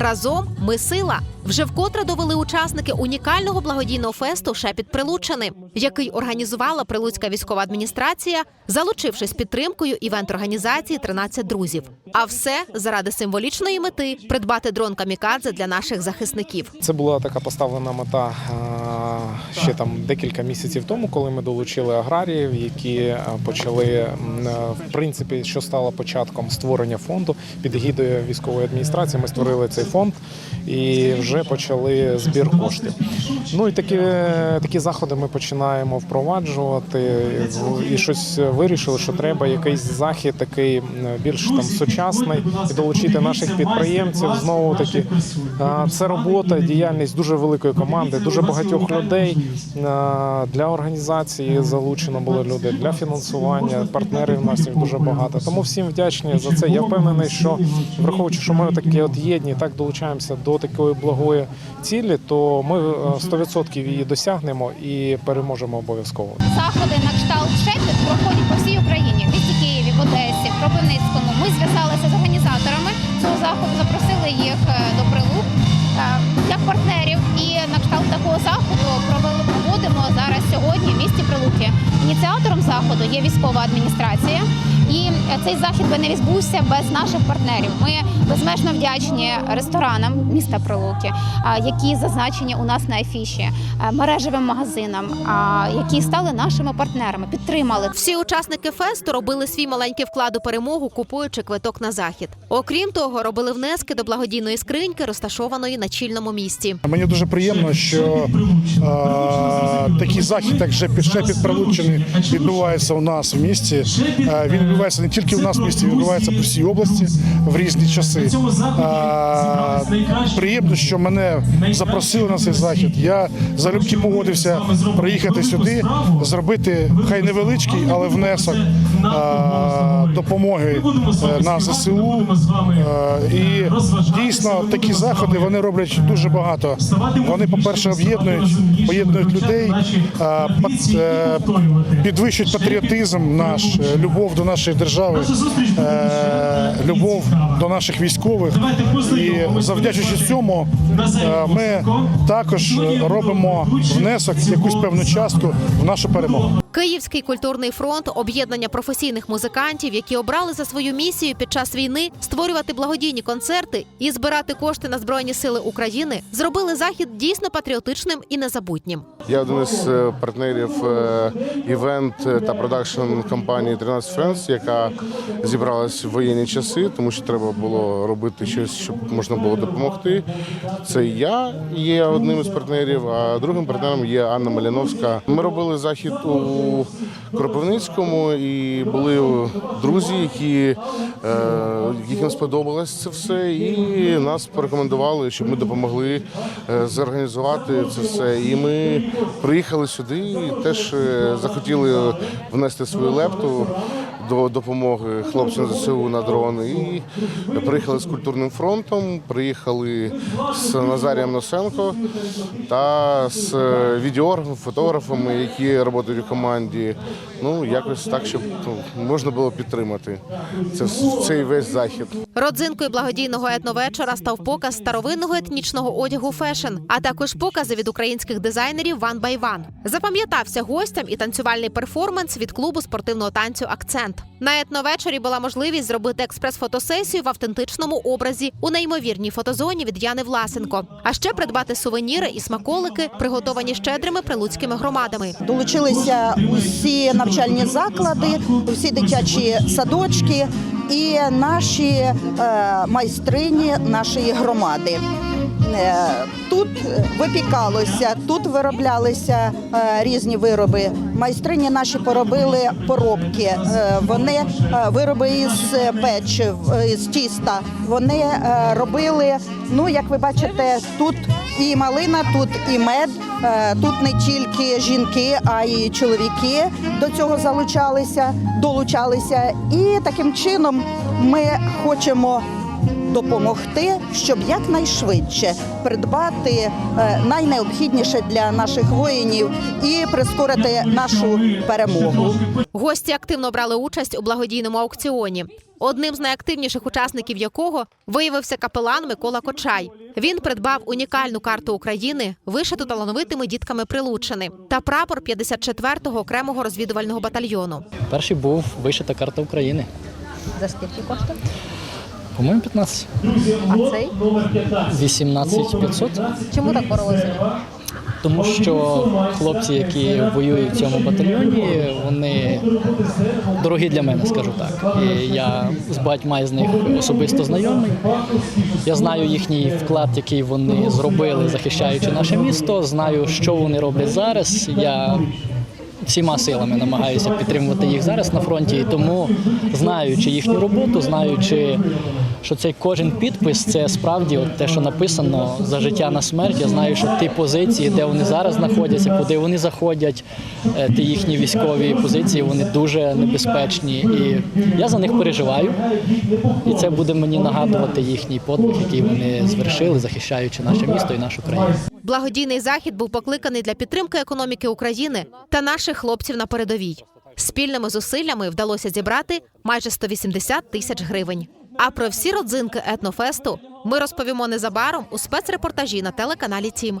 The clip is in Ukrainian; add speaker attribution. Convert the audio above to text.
Speaker 1: Разом ми сила. Вже вкотре довели учасники унікального благодійного фесту Шепіт Прилуччини, який організувала Прилуцька військова адміністрація, залучившись підтримкою івент-організації «13 друзів. А все заради символічної мети придбати дрон камікадзе для наших захисників.
Speaker 2: Це була така поставлена мета е, ще там декілька місяців тому, коли ми долучили аграріїв, які е, почали е, в принципі, що стало початком створення фонду під егідою військової адміністрації. Ми створили цей фонд і вже почали збір коштів. Ну і такі, такі заходи ми починаємо впроваджувати і щось вирішили, що треба якийсь захід такий більш там сучасний і долучити наших підприємців. Знову таки це робота, діяльність дуже великої команди, дуже багатьох людей. Для організації залучено були люди для фінансування. Партнерів нас дуже багато. Тому всім вдячні за це. Я впевнений, що враховуючи, що ми такі от єдні, так долучаємося до такої благої цілі, то ми е, 100% її досягнемо і переможемо обов'язково.
Speaker 3: Заходи на кшталт шепіт проходять по всій Україні, в місті Києві, в Одесі, в Кропивницькому. Ми зв'язалися з організаторами цього заходу, запросили їх е, до прилук е, як партнерів. І на кшталт такого заходу провели проводимо зараз сьогодні в місті Прилуки. Ініціатором заходу є військова адміністрація. І е, цей захід би не відбувся без наших партнерів. Ми безмежно вдячні ресторанам міста Прилуки, які зазначені у нас на афіші, е, мережевим магазинам, а, які стали нашими партнерами, підтримали
Speaker 1: Всі учасники фесту робили свій маленький вклад у перемогу, купуючи квиток на захід. Окрім того, робили внески до благодійної скриньки, розташованої на чільному місці.
Speaker 4: Мені дуже приємно, що е, такий захід, як «Шепіт- шепіт Прилуччини, відбувається у нас в місті. Е, він відбувається не тільки у нас в місті, відбувається по всій області в різні часи. Е, приємно, що мене запросили на цей захід. Я залюбки погодився приїхати сюди, зробити хай невеличкий, але внесок е, допомоги е, на ЗСУ. Е, і дійсно такі заходи вони роблять дуже багато. Вони, по-перше, об'єднують, поєднують людей, пат- е, підвищують патріотизм наш, любов до нашої держави, е, любов до наших військових. І завдячуючи цьому, е, ми також робимо внесок, якусь певну частку в нашу перемогу.
Speaker 1: Київський культурний фронт об'єднання професійних музикантів, які обрали за свою місію під час війни створювати благодійні концерти і збирати кошти на збройні сили України, зробили захід дійсно патріотичним і незабутнім.
Speaker 5: Я один із е, партнерів е, івент та продакшн компанії 13 Friends, яка зібралась в воєнні часи, тому що треба було робити щось, щоб можна було допомогти. Це я є одним із партнерів, а другим партнером є Анна Маліновська. Ми робили захід у Кропивницькому і були друзі, які, е, яким сподобалось це все, і нас порекомендували, щоб ми допомогли е, зорганізувати це все. І ми приїхали сюди і теж е, захотіли внести свою лепту до допомоги хлопцям ЗСУ на дрони. І приїхали з культурним фронтом, приїхали з Назарієм Носенко та з е, відеографами, фотографами, які працюють у команді. Ну якось так, щоб ну, можна було підтримати це цей весь захід.
Speaker 1: Родзинкою благодійного етновечора став показ старовинного етнічного одягу фешн, а також покази від українських дизайнерів One by One. Запам'ятався гостям і танцювальний перформанс від клубу спортивного танцю Акцент. На етновечорі була можливість зробити експрес-фотосесію в автентичному образі у неймовірній фотозоні від Яни Власенко, а ще придбати сувеніри і смаколики, приготовані щедрими прилуцькими громадами.
Speaker 6: Долучилися усі навчальні заклади, всі дитячі садочки і наші е, майстрині нашої громади. Е, Тут випікалося, тут вироблялися е, різні вироби. Майстрині наші поробили поробки. Е, Вони вироби із печив, е, з тіста. Вони робили. Ну, як ви бачите, тут і малина, тут і мед. Тут не тільки жінки, а й чоловіки до цього залучалися, долучалися. І таким чином ми хочемо допомогти, щоб якнайшвидше придбати е, найнеобхідніше для наших воїнів і прискорити нашу перемогу.
Speaker 1: Гості активно брали участь у благодійному аукціоні. Одним з найактивніших учасників якого виявився капелан Микола Кочай. Він придбав унікальну карту України, вишиту талановитими дітками Прилучини, та прапор 54-го окремого розвідувального батальйону.
Speaker 7: Перший був вишита карта України.
Speaker 3: За скільки коштує?
Speaker 7: По-моєму, 15.
Speaker 3: А цей?
Speaker 7: 18 500.
Speaker 3: Чому так боролися?
Speaker 7: Тому що хлопці, які воюють в цьому батальйоні, вони дорогі для мене, скажу так. І я з багатьма з них особисто знайомий. Я знаю їхній вклад, який вони зробили, захищаючи наше місто. Знаю, що вони роблять зараз. Я всіма силами намагаюся підтримувати їх зараз на фронті. І тому, знаючи їхню роботу, знаючи, що цей кожен підпис це справді от те, що написано за життя на смерть. Я знаю, що ті позиції, де вони зараз знаходяться, куди вони заходять, е, ті їхні військові позиції, вони дуже небезпечні. І я за них переживаю. І це буде мені нагадувати їхній подвиг, який вони звершили, захищаючи наше місто і нашу країну.
Speaker 1: Благодійний захід був покликаний для підтримки економіки України та наших хлопців на передовій. Спільними зусиллями вдалося зібрати майже 180 тисяч гривень. А про всі родзинки етнофесту ми розповімо незабаром у спецрепортажі на телеканалі Тім.